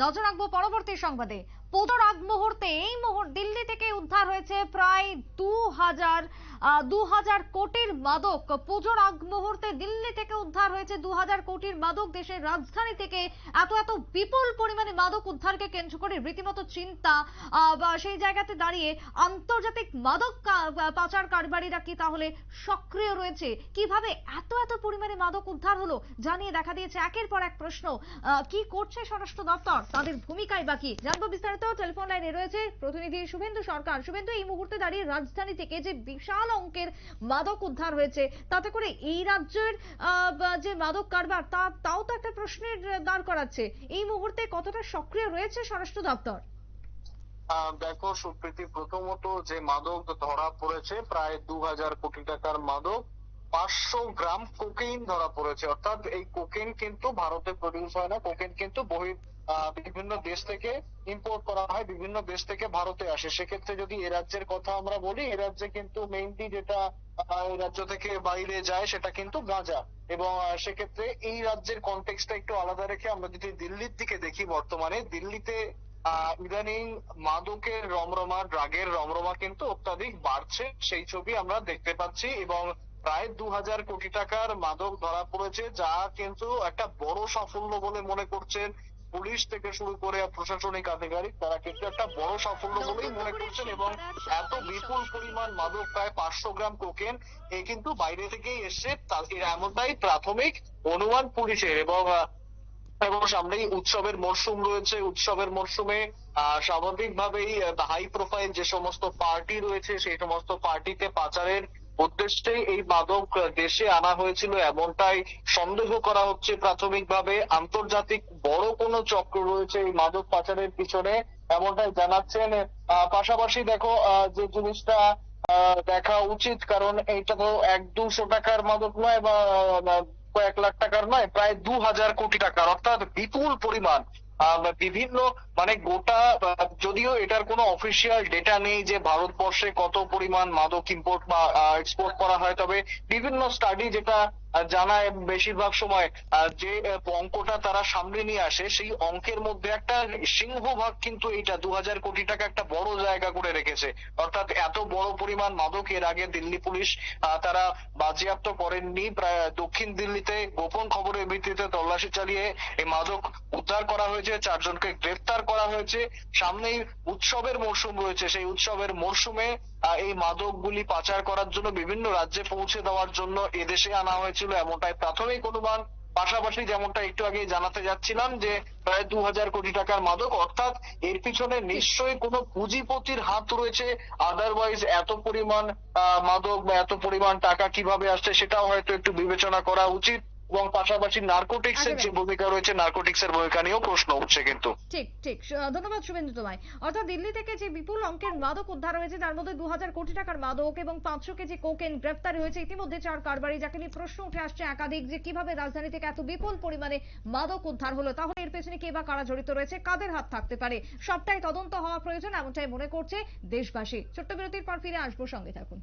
নজর রাখব পরবর্তী সংবাদে। পুজোর আগ মুহূর্তে এই মুহূর্তে দিল্লি থেকে উদ্ধার হয়েছে প্রায় দু হাজার দু হাজার কোটির মাদক। পুজোর আগ মুহূর্তে দিল্লি থেকে উদ্ধার হয়েছে দু হাজার কোটির মাদক। দেশের রাজধানী থেকে এত এত বিপুল পরিমাণে মাদক উদ্ধারকে কেন্দ্র করে রীতিমতো চিন্তা। সেই জায়গাতে দাঁড়িয়ে আন্তর্জাতিক মাদক পাচার কারবারিরা কি তাহলে সক্রিয় রয়েছে? কীভাবে এত এত পরিমাণে মাদক উদ্ধার হলো জানিয়ে দেখা দিয়েছে একের পর এক প্রশ্ন। কি করছে স্বরাষ্ট্র দপ্তর? তাদের ভূমিকায় বাকি জানব বিস্তারিত। টেলিফোন লাইনে রয়েছে প্রতিনিধি শুভেন্দু সরকার। শুভেন্দু, এই মুহূর্তে দাঁড়িয়ে রাজধানী থেকে যে বিশাল অঙ্কের মাদক উদ্ধার হয়েছে। তাতে করে এই রাজ্যের যে মাদক কারবার তা তাও তো একটা প্রশ্নের দাঁড় করাচ্ছে। এই মুহূর্তে কতটা সক্রিয় রয়েছে স্বরাষ্ট্র দপ্তর? দেখো সুপ্রীতি প্রথমত যে মাদক ধরা পড়েছে প্রায় দু হাজার কোটি টাকার মাদক পাঁচশো গ্রাম কোকেইন ধরা পড়েছে। অর্থাৎ এই কোকেন কিন্তু ভারতে প্রডিউস হয় না কোকেন কিন্তু বহি আহ, বিভিন্ন দেশ থেকে ইম্পোর্ট করা হয়, বিভিন্ন দেশ থেকে ভারতে আসে। সেক্ষেত্রে যদি এ রাজ্যের কথা আমরা বলি, এ রাজ্যে কিন্তু মেইনলি যেটা রাজ্য থেকে বাইরে যায় সেটা কিন্তু গাঁজা। এবং সেক্ষেত্রে এই রাজ্যের কনটেক্সটটা একটু আলাদা রেখে আমরা যদি দিল্লির দিকে দেখি বর্তমানে, দিল্লিতে ইদানিং মাদকের রমরমা, ড্রাগের রমরমা কিন্তু অত্যাধিক বাড়ছে, সেই ছবি আমরা দেখতে পাচ্ছি। এবং প্রায় দু হাজার কোটি টাকার মাদক ধরা পড়েছে, যা কিন্তু একটা বড় সাফল্য বলে মনে করছেন পুলিশ থেকে শুরু করে প্রশাসনিক আধিকারিক তারা কিন্তু একটা বড় সাফল্য বলেই মনে করছেন এবং এত বিপুল পরিমাণ মাদক প্রায় পাঁচশো গ্রাম কোকেন এ কিন্তু বাইরে থেকেই এসছে। এমনটাই প্রাথমিক অনুমান পুলিশের এবং এবং সামনেই উৎসবের মরশুম রয়েছে। উৎসবের মরশুমে আহ, স্বাভাবিকভাবেই হাই প্রোফাইল যে সমস্ত পার্টি রয়েছে সেই সমস্ত পার্টিতে পাচারের উদ্দেশ্যে এই মাদক দেশে আনা হয়েছিল এমনটাই সন্দেহ করা হচ্ছে প্রাথমিকভাবে। আন্তর্জাতিক বড় কোনো চক্র রয়েছে এই মাদক পাচারের পিছনে, এমনটাই জানাচ্ছেন। পাশাপাশি দেখো যে জিনিসটা দেখা উচিত, কারণ এইটা তো এক দুশো টাকার মাদক নয় বা কয়েক লাখ টাকার নয়, প্রায় দু হাজার কোটি টাকার, অর্থাৎ বিপুল পরিমাণ। বিভিন্ন মানে গোটা যদিও এটার কোনো অফিসিয়াল ডেটা নেই যে ভারতবর্ষে কত পরিমাণ মাদক ইম্পোর্ট বা এক্সপোর্ট করা হয়, তবে বিভিন্ন স্টাডি যেটা জানায় বেশিরভাগ সময় যে অঙ্কটা তারা সামনে নিয়ে আসে, সেই অঙ্কের মধ্যে একটা সিংহভাগ কিন্তু এইটা দু হাজার কোটি টাকা একটা বড় জায়গা করে রেখেছে। অর্থাৎ এত বড় পরিমাণ মাদক এর আগে দিল্লি পুলিশ তারা বাজেয়াপ্ত করেননি। প্রায় দক্ষিণ দিল্লিতে গোপন খবরের ভিত্তিতে তল্লাশি চালিয়ে এই মাদক উদ্ধার করা হয়েছে, চারজনকে গ্রেফতার করা হয়েছে। সামনেই উৎসবের মরশুম রয়েছে, সেই উৎসবের মরশুমে এই মাদকগুলি পাচার করার জন্য বিভিন্ন রাজ্যে পৌঁছে দেওয়ার জন্য এদেশে আনা হয়েছিল এমনটাই প্রাথমিক অনুমান। পাশাপাশি যেমনটা একটু আগে জানাতে যাচ্ছিলাম যে প্রায় দু হাজার কোটি টাকার মাদক, অর্থাৎ এর পিছনে নিশ্চয়ই কোনো পুঁজিপতির হাত রয়েছে। আদারওয়াইজ এত পরিমাণ মাদক বা এত পরিমাণ টাকা কীভাবে আসছে সেটাও হয়তো একটু বিবেচনা করা উচিত। এবং পাশাপাশি নার্কোটিক্স এর যে ভূমিকা রয়েছে নার্কোটিক্স এর ভূমিকা নিয়েও প্রশ্ন উঠছে কিন্তু। ঠিক ঠিক। ধন্যবাদ শুভেন্দু তোমায়। অর্থাৎ দিল্লি থেকে যে বিপুল অঙ্কের মাদক উদ্ধার হয়েছে তার মধ্যে দু হাজার কোটি টাকার মাদক এবং পাঁচশো কেজি কোকেন গ্রেফতার হয়েছে। ইতিমধ্যে চার কারবারি যাকে নিয়ে প্রশ্ন উঠে আসছে একাধিক যে কীভাবে রাজধানী থেকে এত বিপুল পরিমাণে মাদক উদ্ধার হলো তাহলে এর পেছনে কে বা কারা জড়িত রয়েছে কাদের হাত থাকতে পারে? সবটাই তদন্ত হওয়া প্রয়োজন এমনটাই মনে করছে দেশবাসী। ছোট্ট বিরতির পর ফিরে আসব সঙ্গে থাকুন।